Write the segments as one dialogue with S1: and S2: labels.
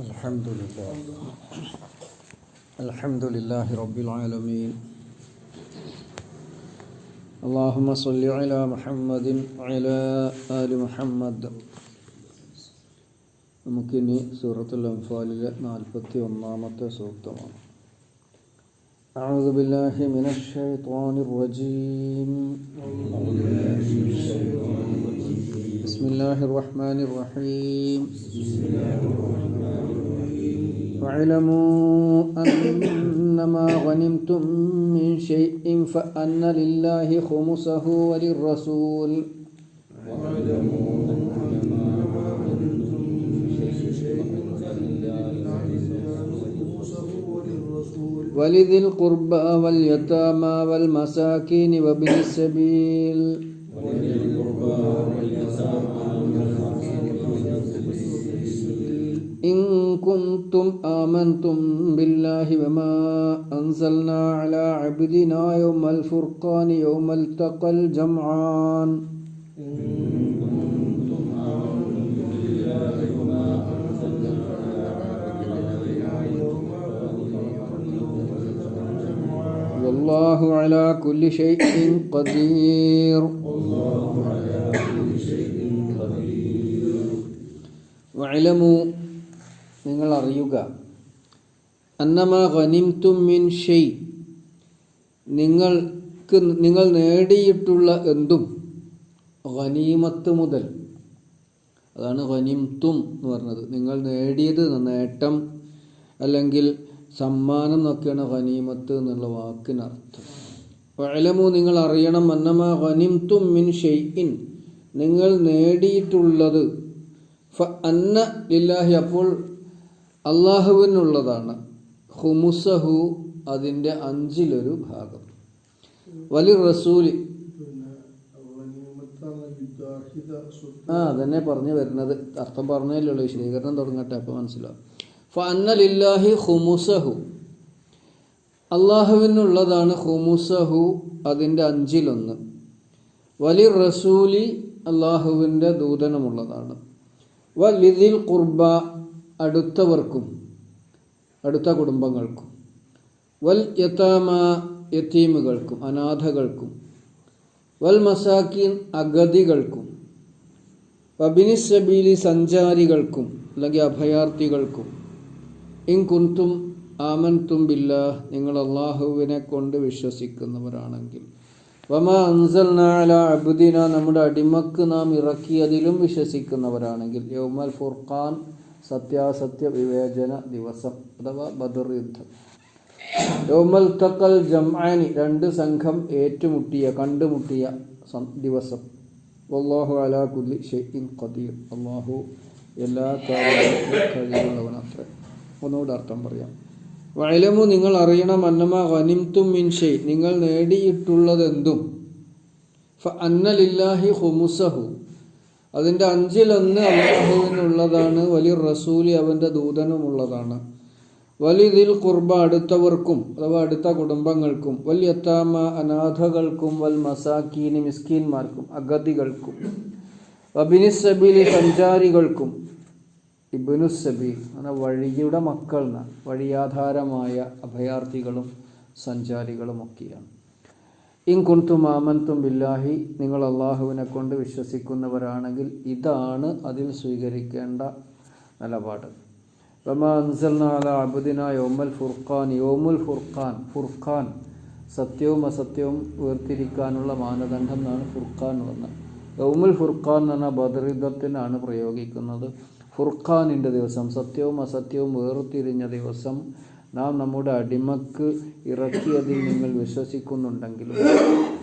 S1: الحمد لله الحمد لله رب العالمين اللهم صل على محمد وعلى آل محمد നമുക്കിനി സൂറത്തുൽ അംഫാലിലെ നാൽപ്പത്തി ഒന്നാമത്തെ സൂക്തമാണ് أعوذ بالله من الشيطان الرجيم بسم الله الرحمن الرحيم واعلموا أنما غنمتم من شيء فأن لله خمسه وللرسول. ولذي القربى واليتامى والمساكين وابن السبيل. إن كنتم آمنتم بالله وما أنزلنا على عبدنا يوم الفرقان يوم التقى الجمعان. والله على كل شيء قدير. واعلموا നിങ്ങൾ അറിയുക അന്നമ മിൻ ഷെയ്. നിങ്ങൾക്ക് നിങ്ങൾ നേടിയിട്ടുള്ള എന്തും ഖനീമത്ത് മുതൽ. അതാണ് ഖനിംതും എന്ന് പറഞ്ഞത്. നിങ്ങൾ നേടിയത് നേട്ടം അല്ലെങ്കിൽ സമ്മാനം എന്നൊക്കെയാണ് ഖനീമത്ത് എന്നുള്ള വാക്കിനർത്ഥം വഅലമു നിങ്ങൾ അറിയണം അന്നമ ഖനിംതും മിൻ ഷെയ്ഇൻ. നിങ്ങൾ നേടിയിട്ടുള്ളത്. അന്ന ലില്ലാഹി അപ്പോൾ അള്ളാഹുവിനുള്ളതാണ്. ഹുമുസഹു അതിന്റെ അഞ്ചിലൊരു ഭാഗം. വലി റസൂലി ആ അതന്നെ പറഞ്ഞു വരുന്നത്. അർത്ഥം പറഞ്ഞല്ലോ വിശദീകരണം തുടങ്ങട്ടെ അപ്പോൾ മനസ്സിലാവും. ഹുമുസഹു അള്ളാഹുവിനുള്ളതാണ് ഹുമുസഹു അതിന്റെ അഞ്ചിലൊന്ന്. വലി റസൂലി അള്ളാഹുവിന്റെ ദൂതനമുള്ളതാണ് വലിതിൽ കുർബ അടുത്തവർക്കും അടുത്ത കുടുംബങ്ങൾക്കും വൽ യത്താമ യത്തീമുകൾക്കും അനാഥകൾക്കും വൽ മസാക്കീൻ അഗതികൾക്കും വബിനിസബീലി സഞ്ചാരികൾക്കും അല്ലെങ്കിൽ അഭയാർത്ഥികൾക്കും ഇൻ കുന്തും ആമൻതും ബില്ല നിങ്ങൾ അള്ളാഹുവിനെ കൊണ്ട് വിശ്വസിക്കുന്നവരാണെങ്കിൽ. വമ അൻസൽനാല അബുദിന നമ്മുടെ അടിമക്ക് നാം ഇറക്കിയതിലും വിശ്വസിക്കുന്നവരാണെങ്കിൽ. യൗമൽ ഫുർഖാൻ സത്യാസത്യ വിവേചന ദിവസം അഥവാ ബദർ യുദ്ധം. യോമൽ തക്കൽ ജംആനി രണ്ട് സംഘം ഏറ്റുമുട്ടിയ കണ്ടുമുട്ടിയ ദിവസം. അള്ളാഹു അലാ കുല്ലി ഷെയ്ഖിൻ ഖദീർ. അള്ളാഹു എല്ലാ കാര്യങ്ങളും കഴിവുള്ളവനത്രേ ഒന്നുകൂടെ അർത്ഥം പറയാം. വയലമു നിങ്ങൾ അറിയണം അന്നമ വനിംതും മിൻ നിങ്ങൾ നേടിയിട്ടുള്ളതെന്തും? അന്നലില്ലാഹി ഹുമുസഹു. അതിന്റെ അഞ്ചിലൊന്ന് അള്ളാഹുവിനുള്ളതാണ് വലിയ റസൂലി അവന്റെ ദൂതനുമുള്ളതാണ്. വലിതിൽ കുർബ അടുത്തവർക്കും അഥവാ അടുത്ത കുടുംബങ്ങൾക്കും വൽ യത്താമ അനാഥകൾക്കും വൽ മസാക്കീന് മിസ്കീന്മാർക്കും അഗതികൾക്കും. വബിനിസബിലി സഞ്ചാരികൾക്കും ഇബിനുസബീൽ അങ്ങനെ വഴിയുടെ മക്കൾ വഴിയാധാരമായ അഭയാർത്ഥികളും സഞ്ചാരികളുമൊക്കെയാണ്. ഇൻ കുന്തും ആമന്തും ബില്ലാഹി നിങ്ങൾ അള്ളാഹുവിനെ കൊണ്ട് വിശ്വസിക്കുന്നവരാണെങ്കിൽ ഇതാണ് അതിൽ സ്വീകരിക്കേണ്ട നിലപാട്. അബുദിന യോമൽ ഫുർഖാൻ യോമുൽ ഫുർഖാൻ ഫുർഖാൻ സത്യവും അസത്യവും വേർതിരിക്കാനുള്ള മാനദണ്ഡം എന്നാണ് ഫുർഖാൻ പറഞ്ഞത്. യൗമുൽ ഫുർഖാൻ എന്ന ബദറിദത്തിനാണ് പ്രയോഗിക്കുന്നത്. ഫുർഖാനിന്റെ ദിവസം സത്യവും അസത്യവും വേർതിരിഞ്ഞ ദിവസം നാം നമ്മുടെ അടിമക്ക് ഇറക്കിയതിൽ നിങ്ങൾ വിശ്വസിക്കുന്നുണ്ടെങ്കിൽ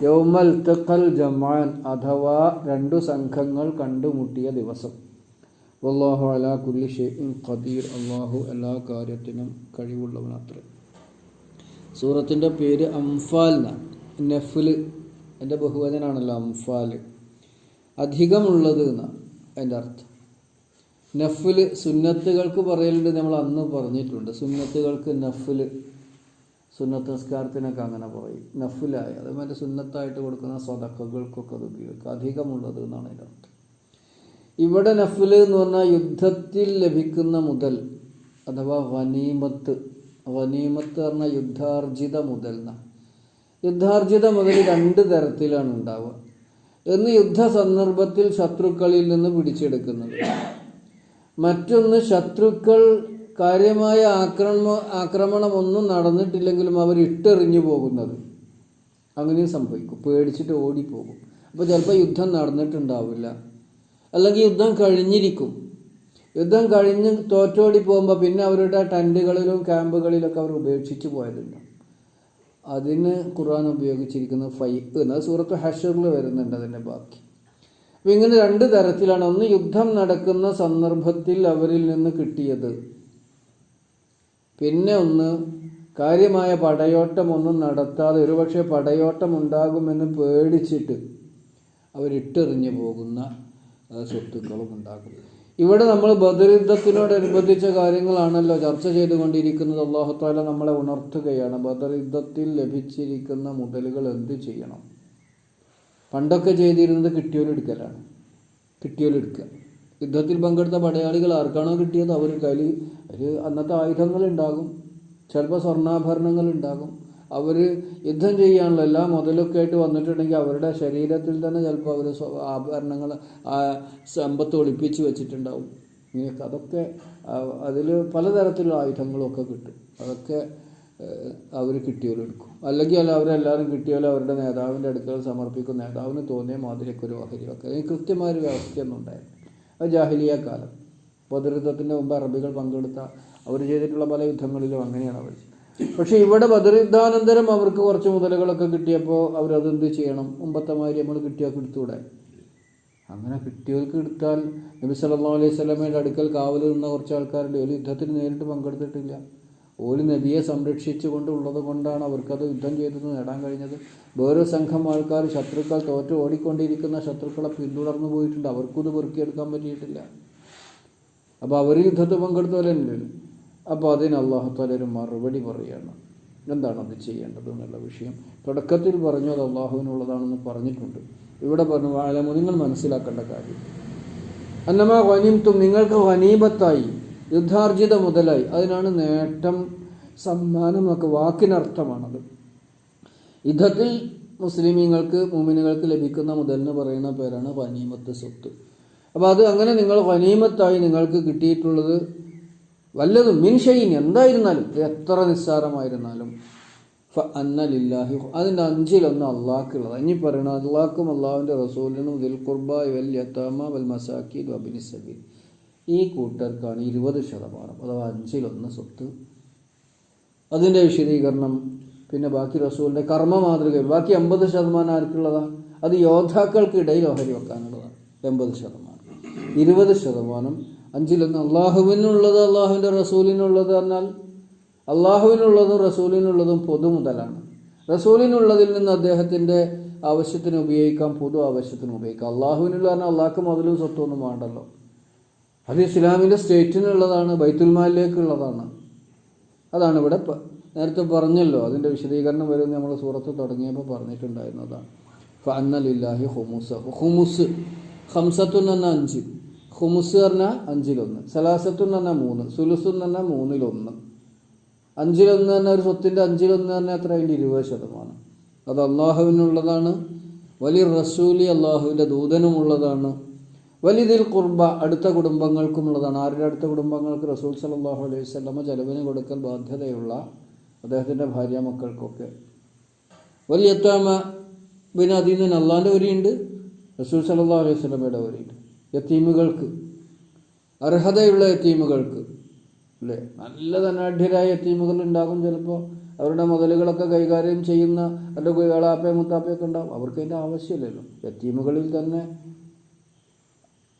S1: യൗമൽ തക്കൽ ജമാൻ അഥവാ രണ്ടു സംഘങ്ങൾ കണ്ടുമുട്ടിയ ദിവസം വല്ലാഹു അലാ കുല്ലി ഷെയ്ൻ ഖദീർ അള്ളാഹു എല്ലാ കാര്യത്തിനും കഴിവുള്ളവനത്രേ സൂറത്തിന്റെ പേര് അംഫാൽ എന്നാണ് എന്റെ ബഹുവചനാണല്ലോ അംഫാൽ അധികമുള്ളത് എന്നാണ് അതിന്റെ അർത്ഥം. നഫിൽ സുന്നത്തുകൾക്ക് പറയലുണ്ട് നമ്മൾ അന്ന് പറഞ്ഞിട്ടുണ്ട്. സുന്നത്തുകൾക്ക് നഫിൽ സുന്നത്ത് നിസ്കാരത്തിനൊക്കെ അങ്ങനെ പറയും. നഫിലായി. അതേമാതിരി സുന്നത്തായിട്ട് കൊടുക്കുന്ന സ്വതക്കകൾക്കൊക്കെ അത് ഉപയോഗിക്കും. അധികമുള്ളത് എന്നാണ് അതിന്റെ അർത്ഥം. ഇവിടെ നഫിൽ എന്ന് പറഞ്ഞാൽ യുദ്ധത്തിൽ ലഭിക്കുന്ന മുതൽ അഥവാ വനീമത്ത്. വനീമത്ത് പറഞ്ഞാൽ യുദ്ധാർജിത മുതൽ എന്നാണ് യുദ്ധാർജിത മുതൽ രണ്ട് തരത്തിലാണ് ഉണ്ടാവുക. എന്ന് യുദ്ധ സന്ദർഭത്തിൽ ശത്രുക്കളിൽ നിന്ന് പിടിച്ചെടുക്കുന്നത്. മറ്റൊന്ന് ശത്രുക്കൾ കാര്യമായ ആക്രമ ആക്രമണമൊന്നും നടന്നിട്ടില്ലെങ്കിലും അവർ ഇട്ടെറിഞ്ഞു പോകുന്നത്. അങ്ങനെയും സംഭവിക്കും. പേടിച്ചിട്ട് ഓടിപ്പോകും. അപ്പോൾ ചിലപ്പോൾ യുദ്ധം നടന്നിട്ടുണ്ടാവില്ല. അല്ലെങ്കിൽ യുദ്ധം കഴിഞ്ഞിരിക്കും. യുദ്ധം കഴിഞ്ഞ് തോറ്റോടി പോകുമ്പോൾ പിന്നെ അവരുടെ ടെന്റുകളിലും ക്യാമ്പുകളിലൊക്കെ അവർ ഉപേക്ഷിച്ച് പോയതുണ്ട്. അതിന് ഖുർആൻ ഉപയോഗിച്ചിരിക്കുന്ന ഫൈ എന്നത് സൂറത്ത് ഹഷറിൽ വരുന്നുണ്ട് അതിന്റെ ബാക്കി. അപ്പം ഇങ്ങനെ രണ്ട് തരത്തിലാണ്. ഒന്ന് യുദ്ധം നടക്കുന്ന സന്ദർഭത്തിൽ അവരിൽ നിന്ന് കിട്ടിയത്. പിന്നെ ഒന്ന് കാര്യമായ പടയോട്ടമൊന്നും നടത്താതെ ഒരുപക്ഷെ പടയോട്ടം ഉണ്ടാകുമെന്ന് പേടിച്ചിട്ട് അവരിട്ടെറിഞ്ഞു പോകുന്ന സ്വത്തുക്കളും ഉണ്ടാകും. ഇവിടെ നമ്മൾ ബദർ യുദ്ധത്തിനോടനുബന്ധിച്ച കാര്യങ്ങളാണല്ലോ ചർച്ച ചെയ്തുകൊണ്ടിരിക്കുന്നത്. അള്ളാഹുത്താല നമ്മളെ ഉണർത്തുകയാണ്. ബദർയുദ്ധത്തിൽ ലഭിച്ചിരിക്കുന്ന മുതലുകൾ എന്ത് ചെയ്യണം? പണ്ടൊക്കെ ചെയ്തിരുന്നത് കിട്ടിയോലെടുക്കലാണ് കിട്ടിയോലെടുക്കുക യുദ്ധത്തിൽ പങ്കെടുത്ത പടയാളികൾ ആർക്കാണോ കിട്ടിയത്? അവർ കലി ഒരു അന്നത്തെ ആയുധങ്ങൾ ഉണ്ടാകും ചിലപ്പോൾ സ്വർണാഭരണങ്ങൾ ഉണ്ടാകും അവർ യുദ്ധം ചെയ്യാനുള്ള എല്ലാ മുതലൊക്കെ ആയിട്ട് വന്നിട്ടുണ്ടെങ്കിൽ അവരുടെ ശരീരത്തിൽ തന്നെ ചിലപ്പോൾ അവർ ആഭരണങ്ങൾ സമ്പത്ത് ഒളിപ്പിച്ച് വെച്ചിട്ടുണ്ടാവും. ഇങ്ങനെയൊക്കെ. അതൊക്കെ അതിൽ പലതരത്തിലുള്ള ആയുധങ്ങളൊക്കെ കിട്ടും. അതൊക്കെ അവർ കിട്ടിയവരെടുക്കും അല്ലെങ്കിൽ അല്ല അവരെല്ലാവരും കിട്ടിയാലും അവരുടെ നേതാവിന്റെ അടുക്കൽ സമർപ്പിക്കും. നേതാവിന് തോന്നിയ മാതിരിയൊക്കെ ഒരു ഓഹരി വെക്കുക അതിന് കൃത്യമായ ഒരു വ്യവസ്ഥയൊന്നും ഉണ്ടായിരുന്നു അത് ജാഹിലിയ കാലം. ബദർയുദ്ധത്തിന്റെ മുമ്പ് അറബികൾ പങ്കെടുത്ത അവർ ചെയ്തിട്ടുള്ള പല യുദ്ധങ്ങളിലും അങ്ങനെയാണ് അവർ പക്ഷേ ഇവിടെ ബദർയുദ്ധാനന്തരം അവർക്ക് കുറച്ച് മുതലുകളൊക്കെ കിട്ടിയപ്പോൾ അവരതെന്ത് ചെയ്യണം? മുമ്പത്തെ മാതിരി നമ്മൾ കിട്ടിയാൽ എടുത്തുകൂടെ? അങ്ങനെ കിട്ടിയവർക്ക് എടുത്താൽ നബി സല്ലാ അലൈഹി സ്വലമയുടെ അടുക്കൽ കാവൽ നിന്ന കുറച്ച് ആൾക്കാരുണ്ട്. ഒരു യുദ്ധത്തിൽ നേരിട്ട് പങ്കെടുത്തിട്ടില്ല. ഓൽ നബിയെ സംരക്ഷിച്ചുകൊണ്ട് ഉള്ളത് കൊണ്ടാണ് അവർക്കത് യുദ്ധം ചെയ്തത് നേടാൻ കഴിഞ്ഞത്. വേറെ സംഘം ആൾക്കാർ ശത്രുക്കൾ തോറ്റ് ഓടിക്കൊണ്ടിരിക്കുന്ന ശത്രുക്കളെ പിന്തുടർന്നു പോയിട്ടുണ്ട്. അവർക്കും ഇത് പെറുക്കിയെടുക്കാൻ പറ്റിയിട്ടില്ല. അപ്പോൾ അവർ യുദ്ധത്തിൽ പങ്കെടുത്തവരല്ലോ? അപ്പോൾ അതിന് അള്ളാഹുത്താല ഒരു മറുപടി പറയുകയാണ് എന്താണ് അത് ചെയ്യേണ്ടത് എന്നുള്ള വിഷയം. തുടക്കത്തിൽ പറഞ്ഞു അത് അള്ളാഹുവിനുള്ളതാണെന്ന് പറഞ്ഞിട്ടുണ്ട്. ഇവിടെ പറഞ്ഞു ആലമു നിങ്ങൾ മനസ്സിലാക്കേണ്ട കാര്യം. അന്നമാ വനീംത്തും നിങ്ങൾക്ക് വനീപത്തായി. യുദ്ധാർജിത മുതലായി. അതിനാണ് നേട്ടം സമ്മാനം എന്നൊക്കെ വാക്കിനർത്ഥമാണത്. യുദ്ധത്തിൽ മുസ്ലിമീങ്ങൾക്ക് മുമിനുകൾക്ക് ലഭിക്കുന്ന മുതലിന് പറയുന്ന പേരാണ് വനീമത്ത് സ്വത്ത്. അപ്പോൾ അത് അങ്ങനെ നിങ്ങൾ വനീമത്തായി നിങ്ങൾക്ക് കിട്ടിയിട്ടുള്ളത് വല്ലതും മിൻഷയിൻ എന്തായിരുന്നാലും എത്ര നിസ്സാരമായിരുന്നാലും. അന്നലില്ലാഹി അതിന്റെ അഞ്ചിലൊന്ന് അള്ളാഹ്ക്കുള്ളത്. അഞ്ഞി പറയണം അള്ളാഹ്ക്കും അള്ളാഹുവിന്റെ റസൂലിനും ദിൽ കുർബ വൽ യത്താമ വൽ മസാക്കി വബിനി ഈ കൂട്ടർക്കാണ് ഇരുപത് ശതമാനം അഥവാ അഞ്ചിലൊന്ന് സ്വത്ത്. അതിന്റെ വിശദീകരണം പിന്നെ ബാക്കി റസൂലിന്റെ കർമ്മ മാതൃക ബാക്കി എൺപത് ശതമാനം ആർക്കുള്ളതാണ് അത് യോദ്ധാക്കൾക്കിടയിൽ ഓഹരി വെക്കാനുള്ളതാണ് എൺപത് ശതമാനം. ഇരുപത് ശതമാനം അഞ്ചിലൊന്ന് അള്ളാഹുവിനുള്ളത് അള്ളാഹുവിന്റെ റസൂലിനുള്ളത് എന്നാൽ അള്ളാഹുവിനുള്ളതും റസൂലിനുള്ളതും പൊതു മുതലാണ്. റസൂലിനുള്ളതിൽ നിന്ന് അദ്ദേഹത്തിന്റെ ആവശ്യത്തിന് ഉപയോഗിക്കാം പൊതു ആവശ്യത്തിന് ഉപയോഗിക്കാം. അള്ളാഹുവിനുള്ള പറഞ്ഞാൽ അള്ളാഹ്ക്ക് മുതലും സ്വത്തൊന്നും വേണ്ടല്ലോ. അത് ഇസ്ലാമിന്റെ സ്റ്റേറ്റിനുള്ളതാണ് ബൈത്തുൽമാലിലേക്കുള്ളതാണ്. അതാണ് ഇവിടെ നേരത്തെ പറഞ്ഞല്ലോ അതിന്റെ വിശദീകരണം വരും നമ്മൾ സൂറത്ത് തുടങ്ങിയപ്പോൾ പറഞ്ഞിട്ടുണ്ടായിരുന്നതാണ്. ഫന്നലില്ലാഹി ഹുമുസ് ഹുമുസ് ഹംസത്തുൻ എന്ന അഞ്ച്. ഹുമുസ് പറഞ്ഞാൽ അഞ്ചിലൊന്ന് സലാസത്തുൻ എന്ന മൂന്ന് സുലുസുൻ എന്ന മൂന്നിലൊന്ന്. അഞ്ചിലൊന്ന് തന്നെ ഒരു സ്വത്തിന്റെ അഞ്ചിലൊന്ന് തന്നെ അത്ര അതിന്റെ ഇരുപത് ശതമാനം. അത് അള്ളാഹുവിനുള്ളതാണ് വലിയ റസൂലി അള്ളാഹുവിന്റെ ദൂതനുമുള്ളതാണ്. വലിയതിൽ കുർബ അടുത്ത കുടുംബങ്ങൾക്കുമുള്ളതാണ്. ആരുടെ അടുത്ത കുടുംബങ്ങൾക്ക്? റസൂൽ സലാഹു അലൈഹി സ്വലമ ചെലവിന് കൊടുക്കൽ ബാധ്യതയുള്ള അദ്ദേഹത്തിന്റെ ഭാര്യ മക്കൾക്കൊക്കെ. വലിയ എത്താമ പിന്നെ അതിൽ നിന്ന് അള്ളാന്റെ വരിയുണ്ട് റസൂൽ സലാഹു അലൈഹി സ്വലമയുടെ വരിയുണ്ട്. യത്തീമുകൾക്ക് അർഹതയുള്ള യത്തീമുകൾക്ക് അല്ലേ? നല്ല ധനാഢ്യരായ യത്തീമുകൾ ഉണ്ടാകും ചിലപ്പോൾ അവരുടെ മുതലുകളൊക്കെ കൈകാര്യം ചെയ്യുന്ന അവരുടെ കുയാളാപ്പയും മുത്താപ്പയൊക്കെ ഉണ്ടാവും. അവർക്ക് അതിന്റെ ആവശ്യമില്ലല്ലോ. യത്തീമുകളിൽ തന്നെ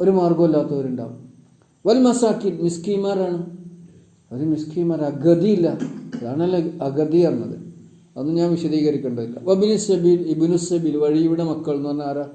S1: ഒരു മാർഗമില്ലാത്തവരുണ്ടാവും വൽ മസാക്കി മിസ്കീമാരാണ് അവർ മിസ്കീമാർ അഗതിയില്ല. അതാണല്ലോ അഗതി പറഞ്ഞത്. അതൊന്നും ഞാൻ വിശദീകരിക്കേണ്ടതില്ല. വബിനു സബീൽ ഇബിനു സബീൽ വഴിയുടെ മക്കൾ എന്ന് പറഞ്ഞാൽ ആരാ?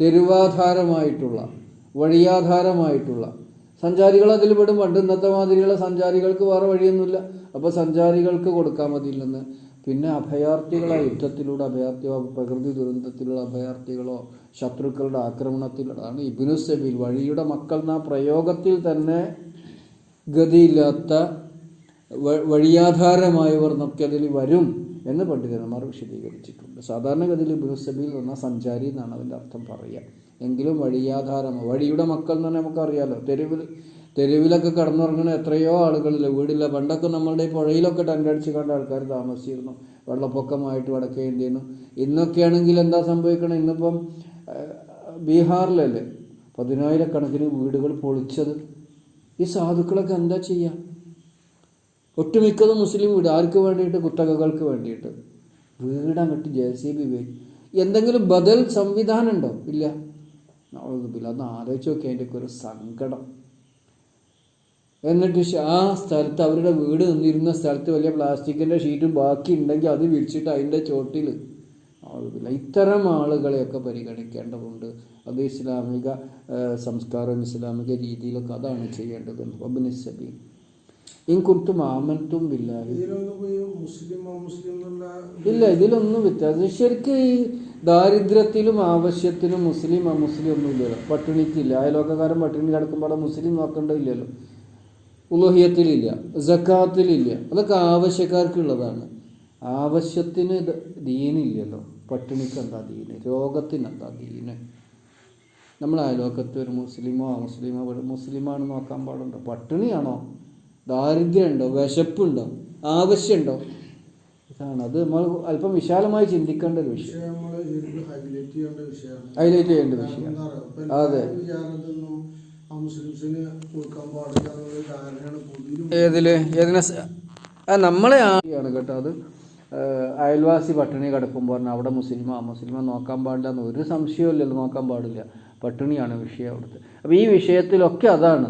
S1: തെരുവാധാരമായിട്ടുള്ള വഴിയാധാരമായിട്ടുള്ള. സഞ്ചാരികൾ അതിൽ പെടും. പണ്ട് ഇന്നത്തെ മാതിരിയുള്ള സഞ്ചാരികൾക്ക് വേറെ വഴിയൊന്നുമില്ല. അപ്പോൾ സഞ്ചാരികൾക്ക് കൊടുക്കാൻ മതിയില്ലെന്ന് പിന്നെ അഭയാർത്ഥികളെ യുദ്ധത്തിലൂടെ അഭയാർത്ഥിയോ പ്രകൃതി ദുരന്തത്തിലുള്ള അഭയാർത്ഥികളോ ശത്രുക്കളുടെ ആക്രമണത്തിലുള്ളതാണ് ഇബിനു സബീൽ വഴിയുടെ മക്കൾ എന്ന പ്രയോഗത്തിൽ തന്നെ ഗതിയില്ലാത്ത വഴിയാധാരമായവർ എന്നൊക്കെ അതിൽ വരും എന്ന് പണ്ഡിതന്മാർ വിശദീകരിച്ചിട്ടുണ്ട്. സാധാരണഗതിയിൽ ഇബിനു സബീൽ എന്ന സഞ്ചാരി എന്നാണ് അതിന്റെ അർത്ഥം പറയുക. എങ്കിലും വഴിയാധാരം വഴിയുടെ മക്കൾ എന്ന് തന്നെ നമുക്കറിയാലോ തെരുവിൽ തെരുവിലൊക്കെ കിടന്നുറങ്ങുന്ന എത്രയോ ആളുകളില്ല വീടില്ല. പണ്ടൊക്കെ നമ്മളുടെ പുഴയിലൊക്കെ ടെന്റടിച്ച് കണ്ട ആൾക്കാർ താമസിച്ചിരുന്നു. വെള്ളപ്പൊക്കമായിട്ട് വടക്കേ ഇന്ത്യയിൽ ഇന്നൊക്കെ ഇന്നൊക്കെയാണെങ്കിൽ എന്താ സംഭവിക്കണം? ഇന്നിപ്പം ബീഹാറിലല്ലേ? പതിനായിരക്കണക്കിന് വീടുകൾ പൊളിച്ചത്. ഈ സാധുക്കളൊക്കെ എന്താ ചെയ്യുക ഒട്ടുമിക്കതും മുസ്ലിം വീട്. ആർക്ക് വേണ്ടിയിട്ട്? കുത്തകകൾക്ക് വേണ്ടിയിട്ട്. വീടങ്ങട്ട് ജെ സി ബി എന്തെങ്കിലും ബദൽ സംവിധാനം ഉണ്ടോ? ഇല്ല. നവതുബില്ല അന്ന് ആലോചിച്ച് നോക്കി അതിന്റെയൊക്കെ ഒരു സങ്കടം. എന്നിട്ട് ആ സ്ഥലത്ത് അവരുടെ വീട് നിന്നിരുന്ന സ്ഥലത്ത് വലിയ പ്ലാസ്റ്റിക്കിന്റെ ഷീറ്റും ബാക്കി ഉണ്ടെങ്കിൽ അത് വിരിച്ചിട്ട് അതിന്റെ ചോട്ടിൽ. ആളുകൾ ഇത്തരം ആളുകളെയൊക്കെ പരിഗണിക്കേണ്ടതുണ്ട്. അത് ഇസ്ലാമിക സംസ്കാരം ഇസ്ലാമിക രീതിയിലൊക്കെ അതാണ് ചെയ്യേണ്ടത്. ഒബിനിസബി ഇൻകുർത്തും ആമൻത്തും ബില്ലാഹി.
S2: അമുസ്ലിം എന്നുള്ള
S1: ഇല്ല ഇതിലൊന്നും വ്യത്യാസം. ശരിക്കും ഈ ദാരിദ്ര്യത്തിലും ആവശ്യത്തിലും മുസ്ലിം അമുസ്ലിം ഒന്നും ഇല്ലല്ലോ പട്ടിണിക്കില്ല അയലോക്കക്കാരൻ പട്ടിണി കിടക്കുമ്പോൾ മുസ്ലിം നോക്കേണ്ടതില്ലല്ലോ. ഉലോഹിയത്തിലില്ല ജക്കാത്തിലില്ല അതൊക്കെ ആവശ്യക്കാർക്കുള്ളതാണ്. ആവശ്യത്തിന് ദീനില്ലല്ലോ. പട്ടിണിക്ക് എന്താ ദീന്? രോഗത്തിന് എന്താ ദീന്? നമ്മൾ അയലോക്കത്ത് ഒരു മുസ്ലിമോ മുസ്ലിമോ മുസ്ലിമാണ് നോക്കാൻ പാടുണ്ടോ? പട്ടിണിയാണോ? ദാരിദ്ര്യമുണ്ടോ? വിശപ്പുണ്ടോ? ആവശ്യമുണ്ടോ? ഇതാണ്. അത് നമ്മൾ അല്പം വിശാലമായി ചിന്തിക്കേണ്ട ഒരു വിഷയം.
S2: ഹൈലൈറ്റ് ചെയ്യേണ്ട
S1: വിഷയം അതെ.
S2: മുസ്ലിംസിന്
S1: ഏതിൽ? നമ്മളെ ആണ് കേട്ടോ അത്. അയൽവാസി പട്ടിണി കിടക്കുമ്പോൾ പറഞ്ഞാൽ അവിടെ മുസ്ലിമാ മുസ്ലിമ നോക്കാൻ പാടില്ല എന്ന് ഒരു സംശയമില്ലല്ലോ നോക്കാൻ പാടില്ല. പട്ടിണിയാണ് വിഷയം അവിടുത്തെ. അപ്പോൾ ഈ വിഷയത്തിലൊക്കെ അതാണ്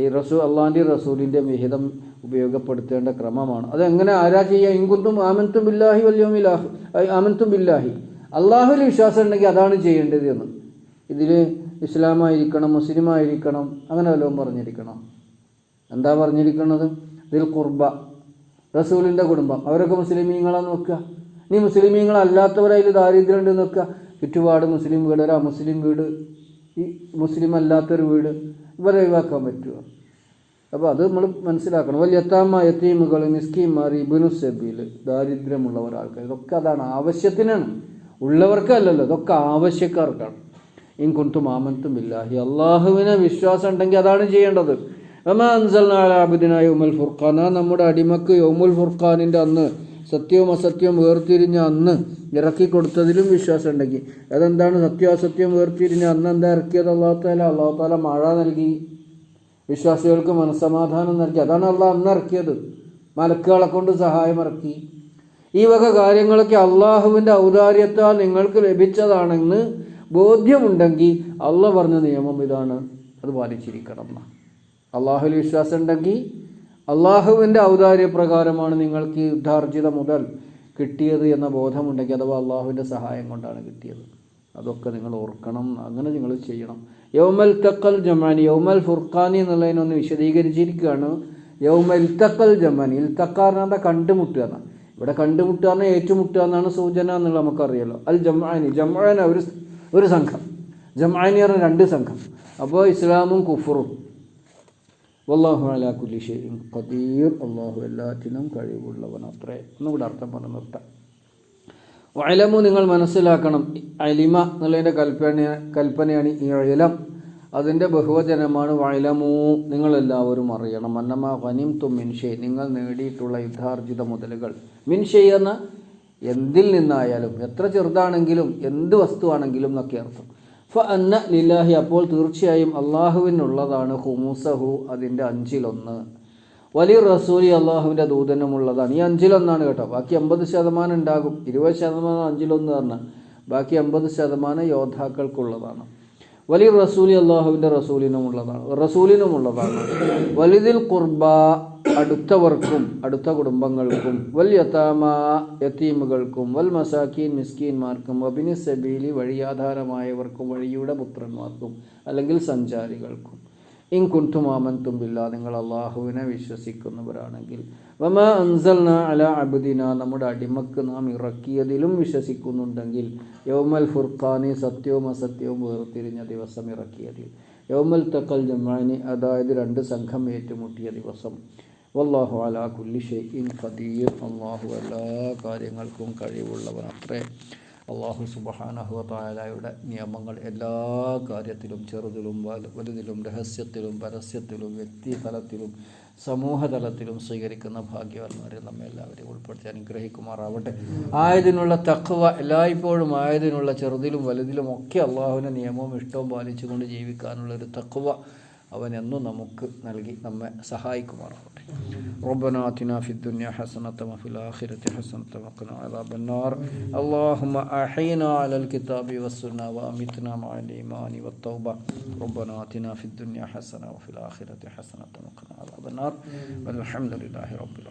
S1: ഈ റസൂ അള്ളാന്റെ റസൂലിന്റെ വിഹിതം ഉപയോഗപ്പെടുത്തേണ്ട ക്രമമാണ്. അതെങ്ങനെ ആരാ ചെയ്യുക ഇങ്കുന്തും ആമൻത്തും ബില്ലാഹി വല്യോമില്ലാഹു ആമൻത്തും ബില്ലാഹി. അള്ളാഹുവിൽ വിശ്വാസം ഉണ്ടെങ്കിൽ അതാണ് ചെയ്യേണ്ടത് എന്ന്. ഇതിൽ ഇസ്ലാമായിരിക്കണം മുസ്ലിമായിരിക്കണം അങ്ങനെ വല്ലതും പറഞ്ഞിരിക്കണം. എന്താ പറഞ്ഞിരിക്കുന്നത് ദിൽ കുർബ റസൂലിന്റെ കുടുംബം. അവരൊക്കെ മുസ്ലിമീങ്ങളാന്ന് നോക്കുക. നീ മുസ്ലിമീങ്ങളല്ലാത്തവരതിൽ ദാരിദ്ര്യം ഉണ്ട് നോക്കുക. ചുറ്റുപാട് മുസ്ലിം വീട് ഒരു അമുസ്ലിം വീട് ഈ മുസ്ലിം അല്ലാത്തൊരു വീട് ഇവരെ ഒഴിവാക്കാൻ പറ്റുമോ? അപ്പോൾ അത് നമ്മൾ മനസ്സിലാക്കണം. വലിയ എത്താമ എത്തീമുകൾ മിസ്കീമാർ ഇബിനു സബീൽ ദാരിദ്ര്യമുള്ള ഒരാൾക്കാർ ഇതൊക്കെ അതാണ് ആവശ്യത്തിനാണ്. ഉള്ളവർക്കല്ലല്ലോ ഇതൊക്കെ ആവശ്യക്കാർക്കാണ്. ഇൻ കുന്തും ആമന്തും ഇല്ലാഹി അള്ളാഹുവിനെ വിശ്വാസം ഉണ്ടെങ്കിൽ അതാണ് ചെയ്യേണ്ടത്. അൻസൽനാബിദിനായ ഉമൽ ഫുർഖാൻ. ആ നമ്മുടെ അടിമക്ക് യോമുൽ ഫുർഖാനിന്റെ അന്ന് സത്യവും അസത്യവും വേർതിരിഞ്ഞ അന്ന് ഇറക്കി കൊടുത്തതിലും വിശ്വാസം ഉണ്ടെങ്കിൽ. അതെന്താണ് സത്യം അസത്യം വേർതിരിഞ്ഞ അന്ന് എന്താ ഇറക്കിയത്? അള്ളാഹു താല അള്ളാഹു താല മഴ നൽകി. വിശ്വാസികൾക്ക് മനസ്സമാധാനം നൽകി. അതാണ് അള്ളാഹ് അന്ന് ഇറക്കിയത്. മലക്കുകളെ കൊണ്ട് സഹായം ഇറക്കി. ഈ വക കാര്യങ്ങളൊക്കെ അള്ളാഹുവിന്റെ ഔദാര്യത്താൽ നിങ്ങൾക്ക് ലഭിച്ചതാണെന്ന് ബോധ്യമുണ്ടെങ്കിൽ അള്ള പറഞ്ഞ നിയമം ഇതാണ്. അത് പാലിച്ചിരിക്കണം. എന്നാ അള്ളാഹുൽ വിശ്വാസം ഉണ്ടെങ്കിൽ അള്ളാഹുവിന്റെ ഔദാര്യപ്രകാരമാണ് നിങ്ങൾക്ക് യുദ്ധാർജിത മുതൽ കിട്ടിയത് എന്ന ബോധമുണ്ടെങ്കിൽ അഥവാ അള്ളാഹുവിന്റെ സഹായം കൊണ്ടാണ് കിട്ടിയത്. അതൊക്കെ നിങ്ങൾ ഓർക്കണം. അങ്ങനെ നിങ്ങൾ ചെയ്യണം. യൗമൽ തക്കൽ ജമാനി യൗമൽ ഫുർഖാനി എന്നുള്ളതിനൊന്ന് വിശദീകരിച്ചിരിക്കുകയാണ്. യൗമൽ തക്കൽ ജമാനി ഇൽത്തക്കാറിനെന്താ കണ്ടുമുട്ടുക എന്നാണ്. ഇവിടെ കണ്ടുമുട്ടുക എന്നാൽ ഏറ്റുമുട്ടുക എന്നാണ് സൂചന എന്നുള്ളത് നമുക്കറിയാലോ. അൽ ജമാനി ജമാന ഒരു ഒരു സംഘം. ജമാനി പറഞ്ഞ രണ്ട് സംഘം. അപ്പോൾ ഇസ്ലാമും കുഫറും. വല്ലാഹു അലാ കുല്ലി കതീർ അള്ളാഹു എല്ലാറ്റിനും കഴിവുള്ളവൻ അത്രേ. ഒന്നുകൂടെ അർത്ഥം പറഞ്ഞു നിർത്താം. വയലമു നിങ്ങൾ മനസ്സിലാക്കണം. അലിമ എന്നുള്ളതിന്റെ കൽപ്പന കൽപ്പനയാണ് ഈ അയലം. അതിന്റെ ബഹുവചനമാണ് വയലമു നിങ്ങളെല്ലാവരും അറിയണം. അന്നമ വനിം തും മിൻഷെ നിങ്ങൾ നേടിയിട്ടുള്ള യുദ്ധാർജിത മുതലുകൾ. മിൻഷെ എന്ന എന്തിൽ നിന്നായാലും എത്ര ചെറുതാണെങ്കിലും എന്ത് വസ്തുവാണെങ്കിലും എന്നൊക്കെ അർത്ഥം. ഫ അന്ന ലില്ലാഹി അപ്പോൾ തീർച്ചയായും അള്ളാഹുവിനുള്ളതാണ് ഹുമുസഹു അതിന്റെ അഞ്ചിലൊന്ന്. വലിയ റസൂലി അള്ളാഹുവിന്റെ ദൂതനുമുള്ളതാണ്. ഈ അഞ്ചിലൊന്നാണ് കേട്ടോ. ബാക്കി അമ്പത് ശതമാനം ഉണ്ടാകും. ഇരുപത് ശതമാനം അഞ്ചിലൊന്ന് പറഞ്ഞാൽ ബാക്കി അമ്പത് ശതമാനം യോദ്ധാക്കൾക്കുള്ളതാണ്. വലിയ റസൂലി അള്ളാഹുവിന്റെ റസൂലിനുമുള്ളതാണ്. റസൂലിനുമുള്ളതാണ്. വലുതിൽ കുർബ അടുത്തവർക്കും അടുത്ത കുടുംബങ്ങൾക്കും വൽ യത്താമ യത്തീമുകൾക്കും വൽ മസാക്കീൻ മിസ്കീൻമാർക്കും വബിനി സബീലി വഴിയാധാരമായവർക്കും വഴിയുടെ പുത്രന്മാർക്കും അല്ലെങ്കിൽ സഞ്ചാരികൾക്കും. ഇൻ കുൻതും ആമൻതും ബില്ല നിങ്ങൾ അള്ളാഹുവിനെ വിശ്വസിക്കുന്നവരാണെങ്കിൽ. വമ അൻസൽന അല അബുദിന നമ്മുടെ അടിമക്ക് നാം ഇറക്കിയതിലും വിശ്വസിക്കുന്നുണ്ടെങ്കിൽ യൗമൽ ഫുർഖാനി സത്യവും അസത്യവും വേർതിരിഞ്ഞ ദിവസം ഇറക്കിയതിൽ. യൗമൽ തക്കൽ ജമാനി അതായത് രണ്ട് സംഘം ഏറ്റുമുട്ടിയ ദിവസം. വല്ലാഹു അലാ കുല്ലി ഷൈഇൻ ഖദീർ. അള്ളാഹു എല്ലാ കാര്യങ്ങൾക്കും കഴിവുള്ളവൻ അത്രേ. അള്ളാഹു സുബഹാനഹു തായാലയുടെ നിയമങ്ങൾ എല്ലാ കാര്യത്തിലും ചെറുതിലും വലുതിലും രഹസ്യത്തിലും പരസ്യത്തിലും വ്യക്തിതലത്തിലും സമൂഹതലത്തിലും സ്വീകരിക്കുന്ന ഭാഗ്യവാന്മാരെ നമ്മെ എല്ലാവരെയും ഉൾപ്പെടുത്തി അനുഗ്രഹിക്കുമാറാവട്ടെ. ആയതിനുള്ള തക്കവ എല്ലായ്പ്പോഴും ആയതിനുള്ള ചെറുതിലും വലുതിലും ഒക്കെ അള്ളാഹുവിന്റെ നിയമവും ഇഷ്ടവും പാലിച്ചുകൊണ്ട് ജീവിക്കാനുള്ള ഒരു തക്കവ അവൻ എന്നും നമുക്ക് നൽകി നമ്മെ സഹായിക്കുമാറാവട്ടെ ربنا آتنا في الدنيا حسنة وفي الآخرة حسنة وقنا عذاب النار اللهم أحينا على الكتاب والسنة وأمتنا مع الإيمان والتوبة ربنا آتنا في الدنيا حسنة وفي الآخرة حسنة وقنا عذاب النار والحمد لله رب العالمين